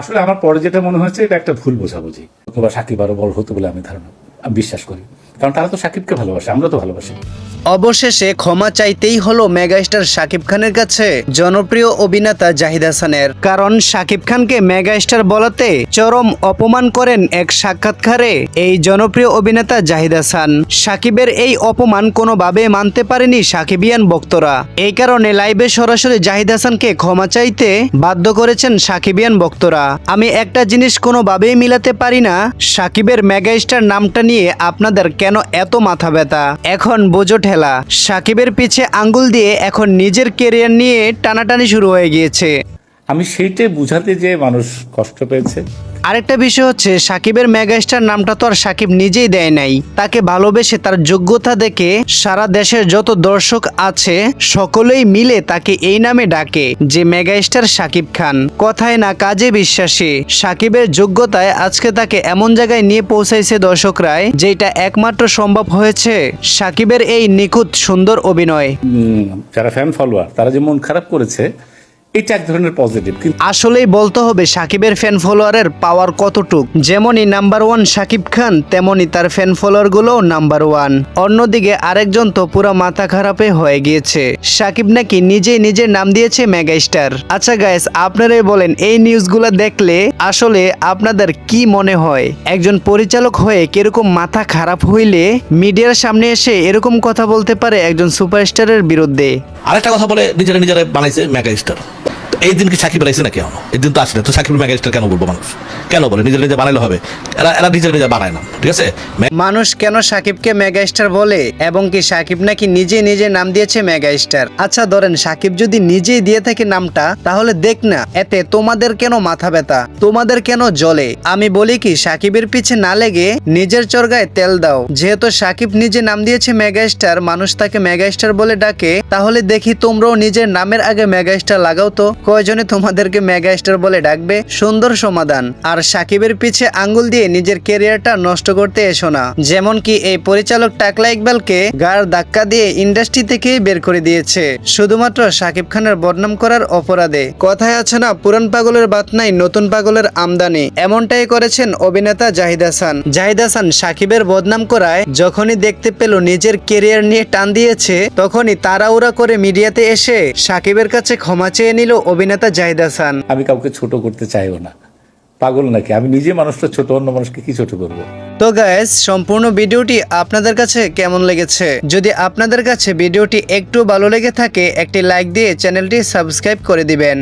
আসলে আমার পরে যেটা মনে হয়েছে, এটা একটা ভুল বোঝাবুঝি। অথবা সাকিব আরও বড় হতো বলে আমি ধারণা বিশ্বাস করি। কারণ তারা তো সাকিবকে ভালোবাসে, আমরা তো ভালোবাসি। অবশেষে ক্ষমা চাইতেই হলো মেগাস্টার শাকিব খানের কাছে জনপ্রিয় অভিনেতা জাহিদ হাসানের। কারণ শাকিব খানকে মেগাস্টার বলাতে চরম অপমান করেন এক সাক্ষাৎকারে এই জনপ্রিয় অভিনেতা জাহিদ হাসান। সাকিবের এই অপমান কোনোভাবে মানতে পারেনি সাকিবিয়ান বক্তরা। এই কারণে লাইভে সরাসরি জাহিদ হাসানকে ক্ষমা চাইতে বাধ্য করেছেন সাকিবিয়ান বক্তরা। আমি একটা জিনিস কোনোভাবেই মিলাতে পারি না সাকিবের মেগাস্টার নামটা নিয়ে আপনাদের কেন এত মাথা ব্যথা? এখন বোঝো ঠেলা সাকিবের পিছে আঙ্গুল দিয়ে এখন নিজের কেরিয়ার নিয়ে টানাটানি শুরু হয়ে গিয়েছে। আমি সেইটাই বুঝাতে যে মানুষ কষ্ট পেয়েছে। আরেকটা বিষয় হচ্ছে সাকিবের মেগাস্টার নামটা তো আর সাকিব নিজেই দেয় নাই। তাকে ভালোবেসে তার যোগ্যতা দেখে সারা দেশের যত দর্শক আছে সকলেই মিলে তাকে এই নামে ডাকে যে মেগাস্টার সাকিব খান। কথায় না কাজে বিশ্বাসী সাকিবের যোগ্যতায় আজকে তাকে এমন জায়গায় নিয়ে পৌঁছাইছে দর্শকরাই যেটা একমাত্র সম্ভব হয়েছে সাকিবের এই নিখুঁত সুন্দর অভিনয়। যারা ফ্যান ফলোয়ার তারা যে মন খারাপ করেছে এটা এক ধরনের পজিটিভ কিন্তু আসলেই বলতে হবে সাকিবের ফ্যান ফলোয়ারের পাওয়ার কতটুক? যেমনই নাম্বার ওয়ান সাকিব খান তেমনি তার ফ্যান ফলোয়ারগুলো নাম্বার ওয়ান অন্যদিকে আরেকজন তো পুরো মাথা খারাপে হয়ে গিয়েছে। সাকিব নাকি নিজে নিজের নাম দিয়েছে মেগাস্টার। আচ্ছা গাইস আপনারাই বলেন এই নিউজগুলো দেখলে আসলে আপনাদের কি মনে হয়? একজন পরিচালক হয়ে কীরকম মাথা খারাপ হইলে মিডিয়ার সামনে এসে এরকম কথা বলতে পারে একজন সুপারস্টারের বিরুদ্ধে? আরেকটা কথা বলে নিজেরা নিজেরা বানাইছে মেগা স্টার এই দিন কি সাকিব বানাইছে না কেন? এই দিন তো আসলে তো সাকিব মেগা স্টার কেন বলব মানুষ? কেন বলে? নিজেরা নিজে বানাইলে হবে। এরা এরা নিজেরা নিজে বানায় না, ঠিক আছে? মানুষ কেন সাকিবকে মেগাস্টার বলে? এবং কি সাকিব নাকি নিজে নিজে নাম দিয়েছে মেগাস্টার? আচ্ছা ধরেন সাকিব যদি নিজেই দিয়ে থাকে নামটা, তাহলে দেখ না, এতে তোমাদের কেন মাথা ব্যথা? তোমাদের কেন জ্বলে? আমি বলি কি, সাকিবের পিছে না লেগে নিজের চরগায় তেল দাও। যেহেতু সাকিব নিজে নাম দিয়েছে মেগাস্টার, মানুষ তাকে মেগাস্টার বলে ডাকে, তাহলে দেখি তোমরাও নিজের নামের আগে মেগাস্টার লাগাও তো। কয়জনে তোমাদেরকে মেগাস্টার বলে ডাকবে? সুন্দর সমাধান। আর সাকিবের পিছে আঙ্গুল দিয়ে নিজের ক্যারিয়ারটা নষ্ট করতে এসো না। যেমন কি এই পরিচালক টাকলা ইকবালকে গার ধাক্কা দিয়ে ইন্ডাস্ট্রি থেকেই বের করে দিয়েছে। শুধুমাত্র সাকিব খানের বদনাম করার অপরাধে। কথায় আছে না, পুরান পাগলের বাত নাই, নতুন পাগলের আমদানি। এমনটাই করেছেন অভিনেতা জাহিদ হাসান। জাহিদ হাসান সাকিবের বদনাম করায় যখনই দেখতে পেল নিজের কেরিয়ার নিয়ে টান দিয়েছে, তখনই তাড়াহুড়া করে মিডিয়াতে এসে সাকিবের কাছে ক্ষমা চেয়ে নিল অভিনেতা জাহিদ হাসান। আমি কাউকে ছোট করতে চাইও না। পাগল নাকি? আমি নিজে মানুষটা ছোট অন্য মানুষকে কি ছোট করব? তো গাইস সম্পূর্ণ ভিডিওটি আপনাদের কাছে কেমন লেগেছে? যদি আপনাদের কাছে ভিডিওটি একটু ভালো লেগে থাকে একটি লাইক দিয়ে চ্যানেলটি সাবস্ক্রাইব করে দিবেন।